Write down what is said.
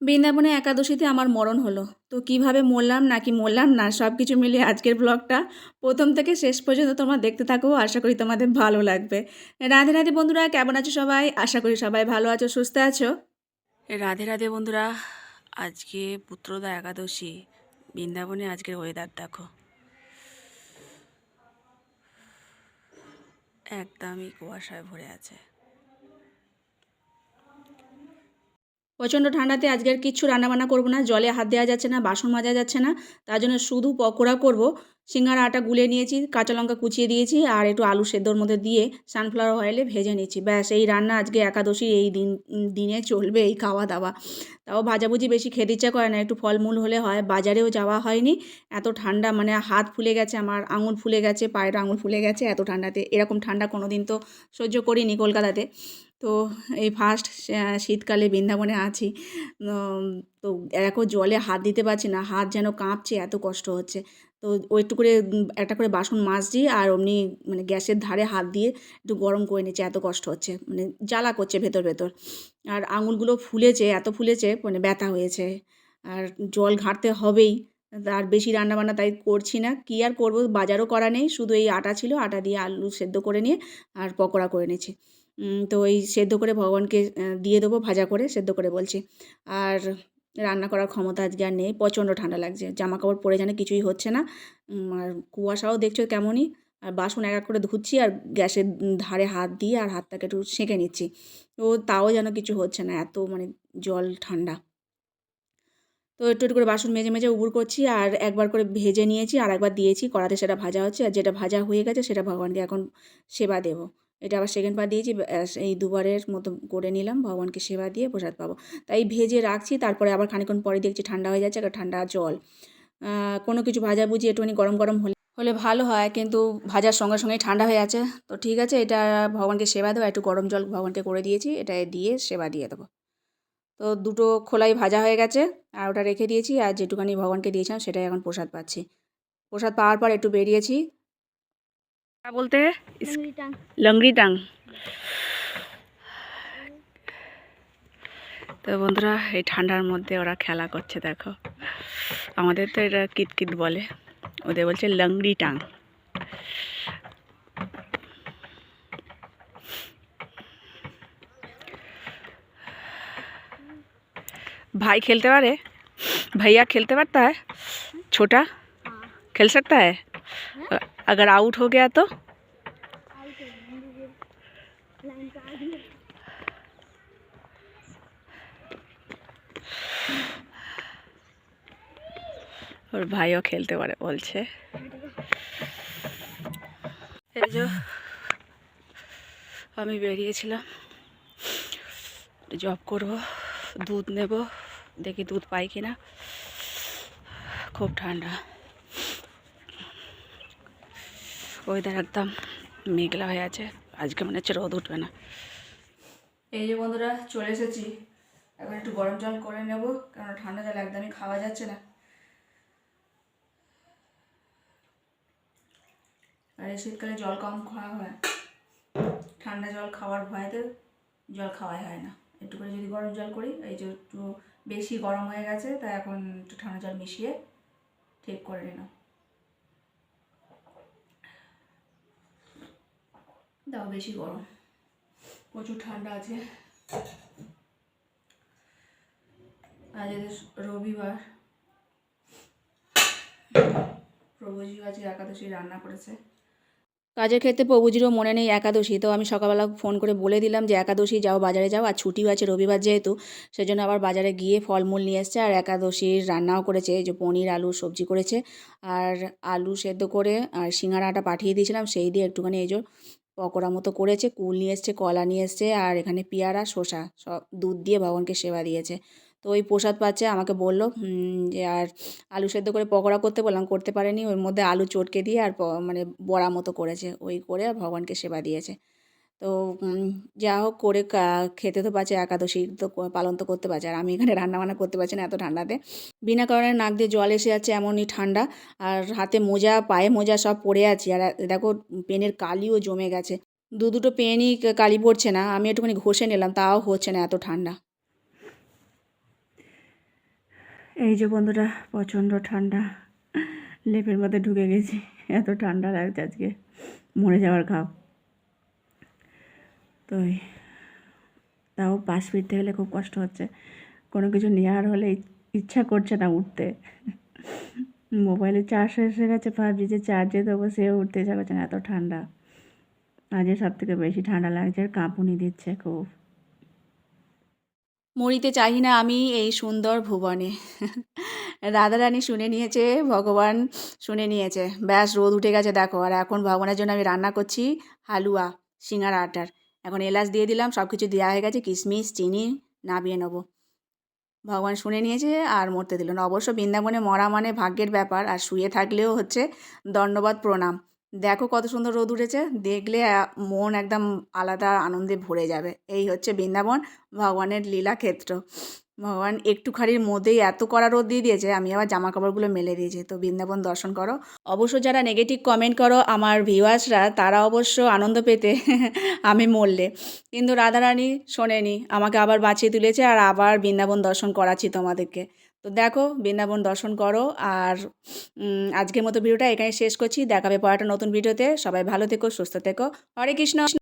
বৃন্দাবনে একাদশীতে আমার মরণ হলো। তো কীভাবে মরলাম, নাকি মরলাম না সব কিছু মিলিয়ে আজকের ব্লগটা প্রথম থেকে শেষ পর্যন্ত তোমরা দেখতে থাকো। আশা করি তোমাদের ভালো লাগবে। রাধে রাধে বন্ধুরা, কেমন আছো সবাই? আশা করি সবাই ভালো আছো, সুস্থ আছো? রাধে রাধে বন্ধুরা, আজকে পুত্রদা একাদশী, বৃন্দাবনে আজকের ওয়েদার দেখো। একদমই কুয়াশায় ভরে আছে। প্রচণ্ড ঠান্ডাতে আজকে আর কিচ্ছু রান্নাবান্না করব না। জলে হাত দেওয়া যাচ্ছে না, বাসন মাজা যাচ্ছে না। তার জন্য শুধু পকোড়া করব। সিঙ্গার আটা গুলে নিয়েছি, কাঁচা লঙ্কা কুচিয়ে দিয়েছি আর একটু আলু সেদ্ধর মধ্যে দিয়ে সানফ্লাওয়ার অয়েলে ভেজে নিয়েছি ব্যাস, এই রান্না আজকে একাদশী, এই দিন দিনে চলবে এই খাওয়া দাওয়া তাও ভাজাভুজি বেশি খেতে ইচ্ছা করে না, একটু ফলমূল হলে হয়। বাজারেও যাওয়া হয়নি। এত ঠান্ডা মানে হাত ফুলে গেছে, আমার আঙুল ফুলে গেছে, পায়ের আঙুল ফুলে গেছে এত ঠান্ডাতে। এরকম ঠান্ডা কোনো দিন তো সহ্য করিনি কলকাতাতে। তো এই ফার্স্ট শীতকালে বৃন্দাবনে আছি। তো দেখো জলে হাত দিতে পারছি না, হাত যেন কাঁপছে, এত কষ্ট হচ্ছে। তো ওই একটু করে একটা করে বাসন মাজছি আর অমনি মানে গ্যাসের ধারে হাত দিয়ে একটু গরম করে নিচ্ছে, এত কষ্ট হচ্ছে। মানে জ্বালা করছে ভেতর ভেতর। আর আঙুলগুলো ফুলেছে, এত ফুলেছে মানে ব্যথা হয়েছে। আর জল ঘাঁটতে হবেই। আর বেশি রান্নাবান্না তাই করছি না। কী আর করব? বাজারও করা নেই। শুধু এই আটা ছিল, আটা দিয়ে আলু সেদ্ধ করে নিয়ে আর পকোড়া করে নিয়েছি তো এই সেদ্ধ করে ভগবানকে দিয়ে দেবো ভাজা করে, সেদ্ধ করে বলছি। আর রান্না করার ক্ষমতা আজকে আর নেই, প্রচণ্ড ঠান্ডা লাগছে জামা কাপড় পরে যেন কিছুই হচ্ছে না। আর কুয়াশাও দেখছ কেমনই, আর বাসন এক এক করে ধুচ্ছি, আর গ্যাসের ধারে হাত দিয়ে আর হাতটাকে একটু সেঁকে নিচ্ছি। তো তাও যেন কিছু হচ্ছে না, এত মানে জল ঠান্ডা। তো একটু একটু করে বাসন মেজে মেজে উবুর করছি, আর একবার করে ভেজে নিয়েছি, আর একবার দিয়েছি, কড়াতে সেটা ভাজা হচ্ছে, আর যেটা ভাজা হয়ে গেছে সেটা ভগবানকে এখন সেবা দেবো। এটা আবার সেকেন্ড বার দিয়েছি এই দুবারের মতো করে নিলাম, ভগবানকে সেবা দিয়ে প্রসাদ পাবো। তাই ভেজে রাখছি, তারপরে আবার খানিক্ষণ পরে দেখছি ঠান্ডা হয়ে যাচ্ছে ঠান্ডা জল। কোনো কিছু ভাজা বুঝি একটুখানি গরম গরম হলে হলে ভালো হয়, কিন্তু ভাজার সঙ্গে সঙ্গেই ঠান্ডা হয়ে আছে তো ঠিক আছে, এটা ভগবানকে সেবা দেবো, একটু গরম জল ভগবানকে করে দিয়েছি, এটা দিয়ে সেবা দিয়ে দেবো। তো দুটো খোলাই ভাজা হয়ে গেছে, আর ওটা রেখে দিয়েছি, আর যেটুখানি ভগবানকে দিয়েছিলাম, সেটাই এখন প্রসাদ পাচ্ছি। প্রসাদ পাওয়ার পর একটু বেরিয়েছি বলতে লংরি টাং তো বন্ধুরা এই ঠান্ডার মধ্যে ওরা খেলা করছে দেখো আমাদের তো এটা কিতকিত বলে ওদের বলছে লংরি টাং भाई खेलते बारे भैया खेलते पारता है छोटा खेल सकता है अगर आउट हो गया तो ওর ভাইও খেলতে পারে বলছে এই যে আমি বেরিয়েছিলাম জব করব দুধ নেব দেখি দুধ পাই কিনা খুব ঠান্ডা ওয়েদার একদম মেঘলা হয়ে আছে। আজকে মনে হচ্ছে রোদ উঠবে না। এই যে বন্ধুরা, চলে এসেছি। এখন একটু গরম জল করে নেব কারণ ঠান্ডা জল একদমই খাওয়া যাচ্ছে না। আর এই শীতকালে জল কম খাওয়া হয়। ঠান্ডা জল খাওয়ার ভয়তে জল খাওয়াই হয় না। একটু করে যদি গরম জল করি, এই যে একটু বেশি গরম হয়ে গেছে, তাই এখন একটু ঠান্ডা জল মিশিয়ে ঠিক করে নিলাম। দাও বেশি গরম। প্রচুর ঠান্ডা আছে। আজ রবিবার। প্রভুজি আজকে একাদশী রান্না করেছে। কাজের ক্ষেত্রে প্রভুজিরও মনে নেই একাদশী, তো আমি সকালবেলা ফোন করে বলে দিলাম যে, একাদশী যাও, বাজারে যাও, আর ছুটিও আছে রবিবার যেহেতু, সেজন্য আবার বাজারে গিয়ে ফলমূল নিয়ে এসছে, আর একাদশীর রান্নাও করেছে যে পনির, আলু, সবজি করেছে, আর আলু সেদ্ধ করে, আর সিঙ্গারাটা পাঠিয়ে দিয়েছিলাম, সেই দিয়ে একটুখানি যে পকোড়া মতো করেছে, কুল নিয়ে এসছে, কলা নিয়ে এসছে, আর এখানে পেয়ারা, শসা, সব দুধ দিয়ে ভগবানকে সেবা দিয়েছে। তো ওই প্রসাদ পাচ্ছে, আমাকে বলল যে আর আলু সেদ্ধ করে পকোড়া করতে বললাম, করতে পারেনি। ওর মধ্যে আলু চটকে দিয়ে আর মানে বড়া মতো করেছে। ওই করে ভগবানকে সেবা দিয়েছে। তো যা হোক করে খেতে তো পারছে একাদশী তো পালন তো করতে পারছে। আর আমি এখানে রান্নাবান্না করতে পারছি না এত ঠান্ডাতে। বিনা কারণে নাক দিয়ে জল এসে যাচ্ছে এমনই ঠান্ডা। আর হাতে মোজা, পায়ে মোজা সব পরে আছি। আর দেখো, পেনের কালিও জমে গেছে। দু দুটো পেনই কালি পড়ছে না। আমি একটুখানি ঘষে নিলাম, তাও হচ্ছে না এত ঠান্ডা। এই যে বন্ধুরা, প্রচণ্ড ঠান্ডা। লেপের মধ্যে ঢুকে গেছি। এত ঠান্ডা লাগছে আজকে। মরে যাওয়ার খাপ তো তাও পাশ ফিরতে গেলে খুব কষ্ট হচ্ছে। কোনো কিছু নেওয়ার হলে ইচ্ছা করছে না উঠতে। মোবাইলে চার্জ হয়ে গেছে, ভাবছি যে চার্জে দেবো, সেও উঠতে ইচ্ছা করছে না, এত ঠান্ডা। আজকে সব থেকে বেশি ঠান্ডা লাগছে, আর কাঁপুনি দিচ্ছে খুব। মরিতে চাহি না আমি এই সুন্দর ভুবনে। রাধারানী শুনে নিয়েছে, ভগবান শুনে নিয়েছে। ব্যাস, রোদ উঠে গেছে, দেখো। আর এখন ভগবানের জন্য আমি রান্না করছি হালুয়া, সিঙ্গারা আটার। এখন এলাচ দিয়ে দিলাম সব কিছু দেওয়া হয়ে গেছে, কিশমিশ, চিনি নামিয়ে নেব। ভগবান শুনে নিয়েছে আর মরতে দিল না। অবশ্য বৃন্দাবনে মরা মানে ভাগ্যের ব্যাপার, আর শুয়ে থাকলেও হচ্ছে দণ্ডবাদ প্রণাম। দেখো কত সুন্দর রোদ উঠেছে। দেখলে মন একদম আলাদা আনন্দে ভরে যাবে। এই হচ্ছে বৃন্দাবন, ভগবানের লীলা ক্ষেত্র। ভগবান একটুখানির মধ্যেই এত কড়া রোদ দিয়ে দিয়েছে, আমি আবার জামা কাপড়গুলো মেলে দিয়েছি। তো বৃন্দাবন দর্শন করো। অবশ্য যারা নেগেটিভ কমেন্ট করো, আমার ভিউয়ার্সরা তারা অবশ্য আনন্দ পেতে আমি মরলে। কিন্তু রাধারানী শোনেনি, আমাকে আবার বাঁচিয়ে তুলেছে আর আবার বৃন্দাবন দর্শন করাচ্ছি তোমাদেরকে। তো দেখো, বৃন্দাবন দর্শন করো আর আজকের মতো ভিডিওটা এখানে শেষ করছি। দেখাবে পড়াটা নতুন ভিডিওতে। সবাই ভালো থেকো, সুস্থ থেকো। হরে কৃষ্ণ।